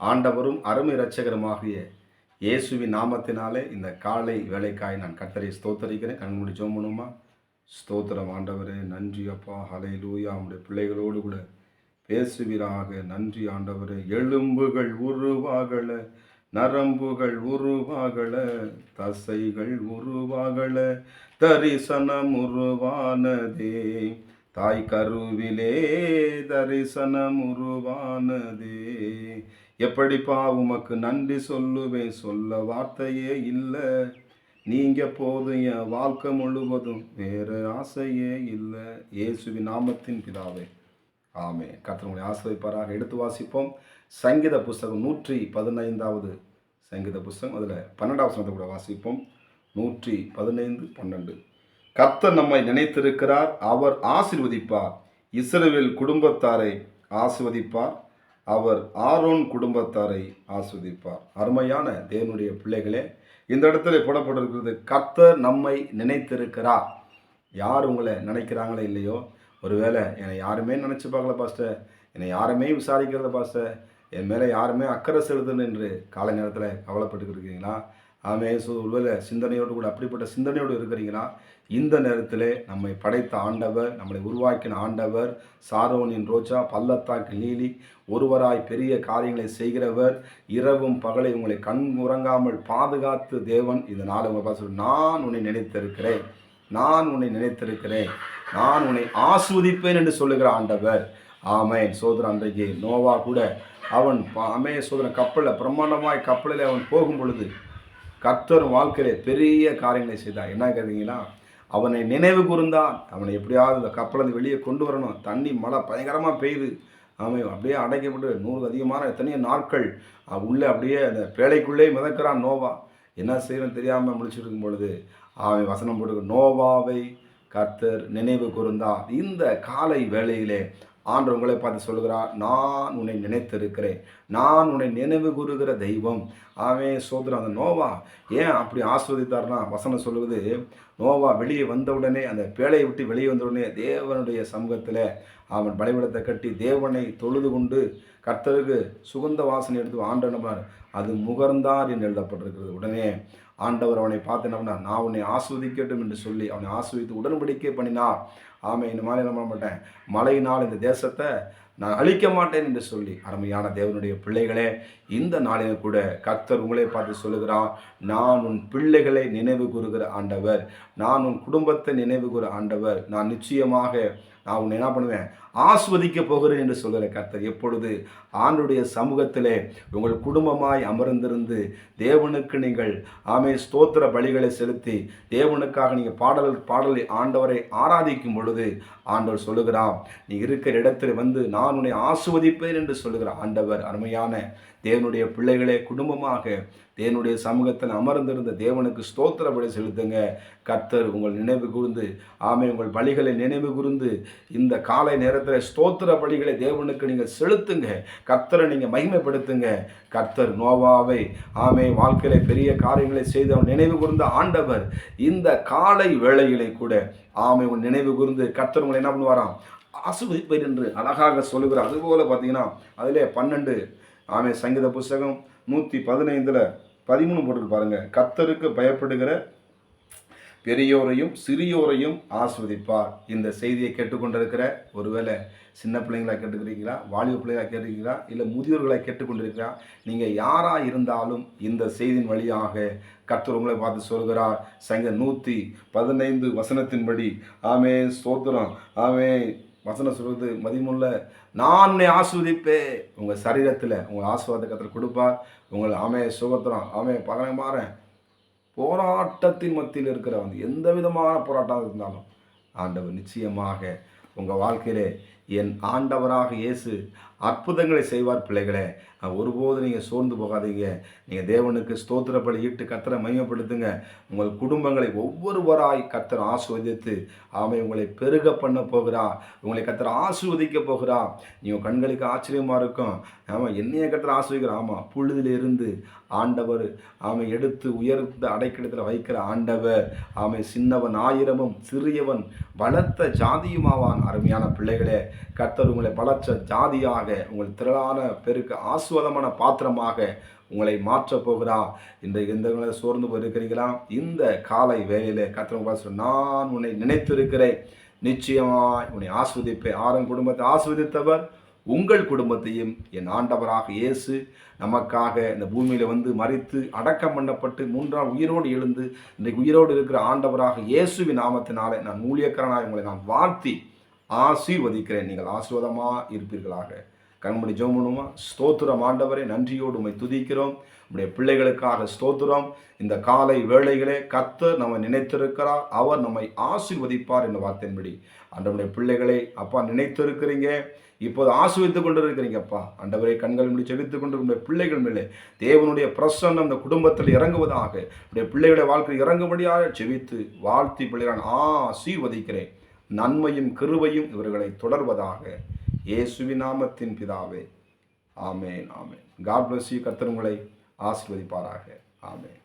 ஆண்டவரும் அருமை இரட்சகருமாகிய இயேசுவின் நாமத்தினாலே இந்த காலை வேலைக்காய் நான் கர்த்தரை ஸ்தோத்தரிக்கிறேன். கண்மூடி ஜோமனுமா ஸ்தோத்திரம் ஆண்டவரே நன்றி அப்பா ஹலை லூயா உடைய பிள்ளைகளோடு கூட பேசுவீராக. நன்றி ஆண்டவரே. எலும்புகள் உருவாகல நரம்புகள் உருவாகல தசைகள் உருவாகல தரிசனம் உருவானதே. தாய் கருவிலே தரிசனம் உருவானதே எப்படிப்பா உமக்கு நன்றி சொல்லுவேன்? சொல்ல வார்த்தையே இல்லை. நீங்க போதும் என் வாழ்க்கை முழுவதும் வேற ஆசையே இல்லை. இயேசுவி நாமத்தின் பிதாவே. ஆமே கத்தனுடைய ஆசிரியப்பாராக எடுத்து வாசிப்போம். சங்கீத புஸ்தகம் நூற்றி பதினைந்தாவது சங்கீத புஸ்தகம். அதில் பன்னெண்டாவது வசனத்தை கூட வாசிப்போம். நூற்றி பதினைந்து பன்னெண்டு. கத்த நம்மை நினைத்திருக்கிறார் அவர் ஆசீர்வதிப்பார். இஸ்ரேவில் குடும்பத்தாரை ஆசிர்வதிப்பார் அவர் ஆரோன் குடும்பத்தாரை ஆஸ்வதிப்பார் அருமையான தேவனுடைய பிள்ளைகளே இந்த இடத்துல போடப்பட்டிருக்கிறது கர்த்தர் நம்மை நினைத்திருக்கிறார். யார் உங்களை நினைக்கிறாங்களே இல்லையோ ஒருவேளை என்னை யாருமே நினச்சி பார்க்கல பாஸ்டர். என்னை யாருமே விசாரிக்கிறத பாஸ்டர். என் மேலே யாருமே அக்கறை செலுத்தணும் என்று காலை நேரத்தில் கவலைப்பட்டுக்கிட்டு இருக்கீங்களா? ஆமே சு ஒருவேளை சிந்தனையோடு கூட அப்படிப்பட்ட சிந்தனையோடு இருக்கிறீங்கன்னா இந்த நேரத்தில் நம்மை படைத்த ஆண்டவர் நம்மளை உருவாக்கின ஆண்டவர் சாரோனின் ரோஜா பள்ளத்தாக்கு நீலி ஒருவராய் பெரிய காரியங்களை செய்கிறவர் இரவும் பகலை உங்களை கண் உறங்காமல் பாதுகாத்து தேவன் இந்த நாள் உங்களை பார்த்து நான் உன்னை நினைத்திருக்கிறேன். நான் உன்னை நினைத்திருக்கிறேன். நான் உன்னை ஆஸ்வதிப்பேன் என்று சொல்லுகிற ஆண்டவர். ஆமை சோதரன் அன்றைக்கு நோவா கூட அவன் அமைய சோதரன் கப்பலில் பிரம்மாண்டமாய் கப்பலில் அவன் போகும் பொழுது கர்த்தர் வாழ்க்கையிலே பெரிய காரியங்களை செய்தார். என்ன கேட்டீங்கன்னா அவனை நினைவு கூர்ந்தான் அவனை எப்படியாவது இந்த கப்பலேருந்து வெளியே கொண்டு வரணும். தண்ணி மழை பயங்கரமாக பெய்யுது. அவன் அப்படியே அடைக்கப்பட்டு நூறு அதிகமான எத்தனையோ நாட்கள் உள்ளே அப்படியே அந்த பேழைக்குள்ளே மிதக்கிறான் நோவா. என்ன செய்யணும் தெரியாமல் முழிச்சிட்டு பொழுது அவன் வசனம் போட்டு நோவாவை கர்த்தர் நினைவு கூர்ந்தார். இந்த காலை வேளையிலே ஆண்டு உங்களை பார்த்து சொல்கிறார் நான் உன்னை நினைத்திருக்கிறேன். நான் உன்னை நினைவு கூறுகிற தெய்வம். அவன் சோதரன் அந்த நோவா ஏன் அப்படி ஆஸ்வதித்தார்னா வசனம் சொல்லுவது நோவா வெளியே வந்தவுடனே அந்த பேழையை விட்டு வெளியே வந்தவுடனே தேவனுடைய சமூகத்தில் அவன் பலிபடத்தை கட்டி தேவனை தொழுது கொண்டு கர்த்தருக்கு சுகந்த வாசனை எடுத்து ஆண்டனவர் அது முகர்ந்தார் என்று எழுதப்பட்டிருக்கிறது. உடனே ஆண்டவர் அவனை பார்த்து என்ன பண்ணார்? நான் உன்னை ஆஸ்வதிக்கட்டும் என்று சொல்லி அவனை ஆஸ்வதித்து உடன்படிக்கை பண்ணினார். ஆமை இந்த மாதிரி என்ன பண்ண மாட்டேன் மழையினால் இந்த தேசத்தை நான் அழிக்க மாட்டேன் என்று சொல்லி அருமையான தேவனுடைய பிள்ளைகளே இந்த நாளில் கூட கர்த்தர் உங்களே பார்த்து சொல்லுகிறார் நான் உன் பிள்ளைகளை நினைவு கூறுகிற ஆண்டவர். நான் உன் குடும்பத்தை நினைவு கூற ஆண்டவர். நான் நிச்சயமாக நான் உன்னை என்ன பண்ணுவேன்? ஆஸ்வதிக்க போகிறேன் என்று சொல்கிற கர்த்தர் எப்பொழுது ஆண்டுடைய சமூகத்திலே உங்கள் குடும்பமாய் அமர்ந்திருந்து தேவனுக்கு நீங்கள் ஆமை ஸ்தோத்திர பலிகளை செலுத்தி தேவனுக்காக நீங்கள் பாடல் பாடலை ஆண்டவரை ஆராதிக்கும் பொழுது ஆண்டவர் சொல்லுகிறார் நீ இருக்கிற இடத்தில் வந்து நான் உன்னை ஆசுவதிப்பேன் என்று சொல்லுகிற ஆண்டவர் அருமையான தேவனுடைய பிள்ளைகளே குடும்பமாக தேவனுடைய சமூகத்தில் அமர்ந்திருந்த தேவனுக்கு ஸ்தோத்திர பலி செலுத்துங்க. கர்த்தர் உங்கள் நினைவு கூர்ந்து ஆமை உங்கள் பலிகளை நினைவு கூர்ந்து இந்த காலை நேரத்தில் ஸ்தோத்திர பலிகளை தேவனுக்கு நீங்கள் செலுத்துங்க. கர்த்தரை நீங்கள் மகிமைப்படுத்துங்க. கர்த்தர் நோவாவை ஆமை வாழ்க்கையில பெரிய காரியங்களை செய்து அவன் நினைவு கூர்ந்த ஆண்டவர் இந்த காலை வேளையிலே கூட ஆமை உங்கள் நினைவு கூர்ந்து கர்த்தர் உங்களை என்ன பண்ணுவாராம்? ஆசுவதிப்பர் என்று அழகாக சொல்லுகிறார். அதுபோல் பார்த்தீங்கன்னா அதிலே பன்னெண்டு ஆமே சங்கீத புஸ்தகம் நூற்றி பதினைந்தில் பதிமூணு போட்டு பாருங்கள் கர்த்தருக்கு பயப்படுகிற பெரியோரையும் சிறியோரையும் ஆஸ்வதிப்பார். இந்த செய்தியை கேட்டுக்கொண்டிருக்கிற ஒருவேளை சின்ன பிள்ளைங்களா கேட்டுக்கிறீங்களா வாலிப பிள்ளைகளாக கேட்டுக்கிறீங்களா இல்லை முதியோர்களாக கேட்டுக்கொண்டிருக்கிறா? நீங்கள் யாராக இருந்தாலும் இந்த செய்தியின் வழியாக கர்த்தர் உங்களை பார்த்து சொல்கிறார். சங்க நூற்றி பதினைந்து வசனத்தின்படி ஆமே சோத்திரம் ஆமே வசனம் சொல்வது மதிமுள்ள நான் உன்னை ஆஸ்வதிப்பேன். உங்கள் சரீரத்தில் உங்கள் ஆஸ்வாத கத்தில் கொடுப்பார். உங்கள் ஆமே சுகத்திரம் ஆமே பகலை மாறேன் போராட்டத்தின் மத்தியில் இருக்கிற வந்து எந்த விதமான போராட்டம் இருந்தாலும் ஆண்டவர் நிச்சயமாக உங்கள் வாழ்க்கையிலே என் ஆண்டவராக இயேசு அற்புதங்களை செய்வார் பிள்ளைகளே. ஒருபோது நீங்கள் சோர்ந்து போகாதீங்க. நீங்கள் தேவனுக்கு ஸ்தோத்திரப்படி ஈட்டு கத்தரை மையப்படுத்துங்க உங்கள் குடும்பங்களை ஒவ்வொருவராய் கத்தர் ஆஸ்வதித்து ஆமை உங்களை பெருக பண்ண போகிறார் உங்களை கத்தர் ஆஸ்வதிக்க போகிறார் நீங்கள் கண்களுக்கு ஆச்சரியமாக இருக்கும். ஆமாம் என்னைய கத்தர் ஆஸ்வதிக்கிற ஆமாம் புழுதிலிருந்து ஆண்டவர் ஆமை எடுத்து உயர்ந்த அடைக்கிடத்தில் வைக்கிற ஆண்டவர். ஆமை சின்னவன் ஆயிரமும் சிறியவன் பலத்த ஜாதியுமாவான் அருமையான பிள்ளைகளே. கர்த்தர் உங்களை பலச்ச ஜாதியாக உங்கள் திரளான பெருக்கு ஆசுவதமான பாத்திரமாக உங்களை மாற்றப் போகிறார் இன்றைக்கு இந்த சோர்ந்து போயிருக்கிறீங்களா இந்த காலை வேலையில் கர்த்தர் நான் உன்னை நினைத்திருக்கிறேன். நிச்சயமாய் உன்னை ஆஸ்வதிப்பேன் ஆரன் குடும்பத்தை ஆஸ்வதித்தவர் உங்கள் குடும்பத்தையும் என் ஆண்டவராக இயேசு நமக்காக இந்த பூமியில் வந்து மறித்து அடக்கம் பண்ணப்பட்டு மூன்றாம் உயிரோடு எழுந்து இன்றைக்கு உயிரோடு இருக்கிற ஆண்டவராக இயேசுவின் நாமத்தினாலே நான் ஊழியக்காரனாக உங்களை நான் வாழ்த்தி ஆசீர்வதிக்கிறேன். நீங்கள் ஆசீர்வாதமாக இருப்பீர்களாக. கண்மணி ஜோமனுமா ஸ்தோத்திரம். ஆண்டவரே நன்றியோடு உம்மை துதிக்கிறோம். நம்முடைய பிள்ளைகளுக்காக ஸ்தோத்திரம். இந்த காலை வேளைகளே கர்த்தர் நம்ம நினைத்திருக்கிறார். அவர் நம்மை ஆசீர்வதிப்பார் என்ற வார்த்தையின்படி. ஆண்டவருடைய பிள்ளைகளை அப்பா நினைத்திருக்கிறீங்க. இப்போது ஆசிர்வதித்துக் கொண்டு இருக்கிறீங்கப்பா அண்டவரை கண்கள் முடி செவித்துக் கொண்டு உங்களுடைய பிள்ளைகள் மேலே தேவனுடைய பிரசன்னம் அந்த குடும்பத்தில் இறங்குவதாக. உடைய பிள்ளைகளுடைய வாழ்க்கை இறங்கும்படியாக செவித்து வாழ்த்தி பிள்ளைகள் ஆசீர்வதிக்கிறேன். நன்மையும் கிருவையும் இவர்களை தொடர்வதாக இயேசுவின் நாமத்தின் பிதாவே. ஆமேன் ஆமேன். காட் பிளஸ் யூ கர்த்தர் ஆசிர்வதிப்பாராக. ஆமேன்.